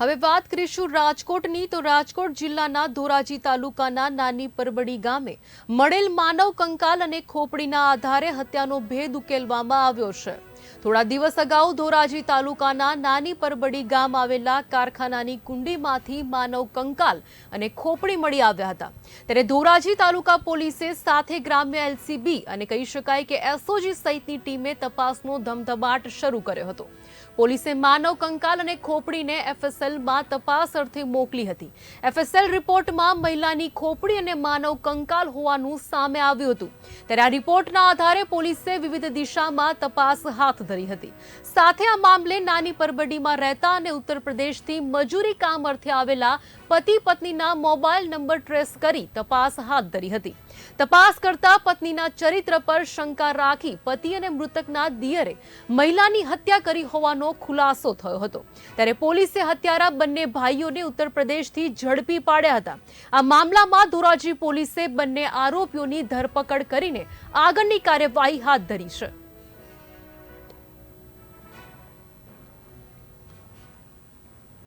હવે વાત કરીશું રાજકોટની, તો રાજકોટ જિલ્લાના ધોરાજી તાલુકાના નાની પરબડી ગામે મળેલ માનવ કંકાલ અને ખોપડીના આધારે હત્યાનો ભેદ ઉકેલવામાં આવ્યો છે. થોડા દિવસ અગાઉ ધોરાજી તાલુકાના નાની પરબડી ગામ આવેલા કારખાનાની કુંડીમાંથી માનવ કંકાલ અને ખોપડી મળી આવ્યા હતા. ત્યારે ધોરાજી તાલુકા પોલીસે સાથે ગ્રામ્ય એલસીબી અને કહી શકાય કે એસઓજી સહિતની ટીમે તપાસનો ધમધમાટ શરૂ કર્યો હતો. પોલીસે માનવ કંકાલ અને ખોપડીને એફએસએલમાં તપાસ અર્થે મોકલી હતી. એફએસએલ રિપોર્ટમાં મહિલાની ખોપડી અને માનવ કંકાલ હોવાનું સામે આવ્યું હતું. ત્યારે આ રિપોર્ટના આધારે પોલીસે વિવિધ દિશામાં તપાસ હાથ ધરી હતી. સાથે આ મામલે નાની પરબડીમાં રહેતા અને ઉત્તર પ્રદેશથી મજૂરી કામ અર્થે આવેલા પતિ પત્નીના મોબાઈલ નંબર ટ્રેસ કરી તપાસ હાથ ધરી હતી. તપાસ કરતા પત્નીના ચરિત્ર પર શંકા રાખી પતિ અને મૃતકના દિયરે મહિલાની હત્યા કરી હોવાનો ખુલાસો થયો હતો. ત્યારે પોલીસે હત્યારા બંને ભાઈઓને ઉત્તર પ્રદેશથી ઝડપી પાડ્યા હતા. આ મામલામાં ધોરાજી પોલીસે બંને આરોપીઓની ધરપકડ કરીને આગળની કાર્યવાહી હાથ ધરી છે.